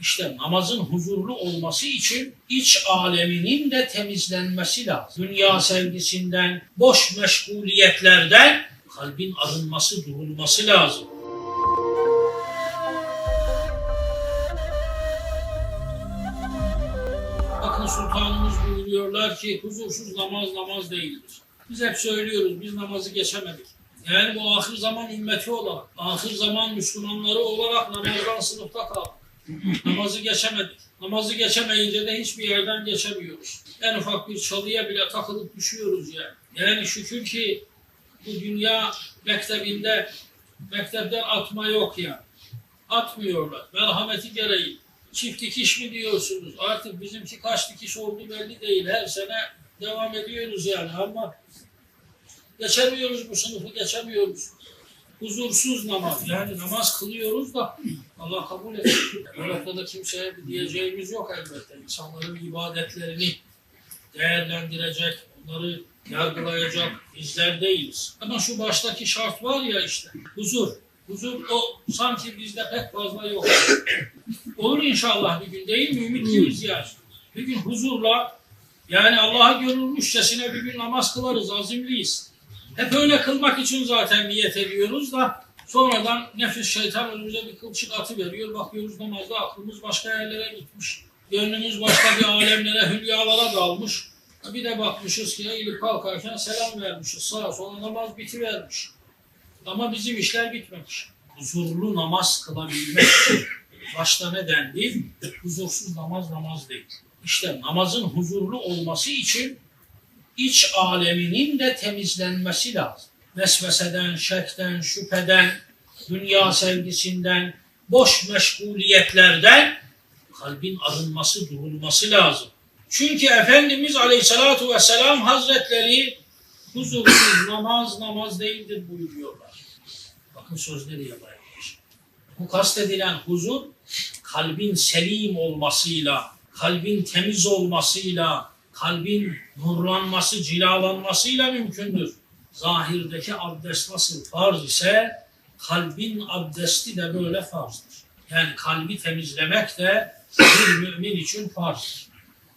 İşte namazın huzurlu olması için iç aleminin de temizlenmesi lazım. Dünya sevgisinden, boş meşguliyetlerden kalbin arınması, durulması lazım. Bakın sultanımız buyuruyorlar ki huzursuz namaz namaz değildir. Biz hep söylüyoruz biz namazı geçemedik. Yani bu ahir zaman ümmeti olarak, ahir zaman Müslümanları olarak namazdan sınıfta kaldık. Namazı geçemedik. Namazı geçemeyince de hiçbir yerden geçemiyoruz. En ufak bir çalıya bile takılıp düşüyoruz yani. Yani şükür ki bu dünya mektebinde mektepten atma yok ya. Atmıyorlar. Merhameti gereği. Çift dikiş mi diyorsunuz? Artık bizimki kaç dikiş oldu belli değil. Her sene devam ediyoruz yani ama geçemiyoruz bu sınıfı geçemiyoruz. Huzursuz namaz. Yani namaz kılıyoruz da Allah kabul etsin. Bu noktada kimseye bir diyeceğimiz yok elbette. İnsanların ibadetlerini değerlendirecek, onları yargılayacak bizler değiliz. Ama şu baştaki şart var ya işte huzur. Huzur o sanki bizde pek fazla yok. Olur inşallah bir gün değil mi? Ümitliyiz yani. Bir gün huzurla yani Allah'a görülmüşçesine bir gün namaz kılarız, azimliyiz. Hep öyle kılmak için zaten niyet ediyoruz da sonradan nefis şeytan önümüze bir kılçık atı veriyor. Bakıyoruz namazda aklımız başka yerlere gitmiş. Gönlümüz başka bir alemlere, hülyalara dalmış. Bir de bakmışız ki eğilip kalkarken selam vermişiz. Sağa sola namaz bitivermiş. Ama bizim işler bitmemiş. Huzurlu namaz kılabilmek için başta ne dendi? Huzursuz namaz namaz değil. İşte namazın huzurlu olması için iç aleminin de temizlenmesi lazım. Vesveseden, şekten, şüpheden, dünya sevgisinden, boş meşguliyetlerden kalbin arınması, durulması lazım. Çünkü Efendimiz Aleyhisselatü Vesselam Hazretleri huzursuz namaz namaz değildir buyuruyorlar. Bakın söz nereye dayanmış. Bu kastedilen huzur kalbin selim olmasıyla, kalbin temiz olmasıyla, kalbin nurlanması, cilalanmasıyla mümkündür. Zahirdeki abdest nasıl farz ise kalbin abdesti de böyle farzdır. Yani kalbi temizlemek de bir mümin için farzdır.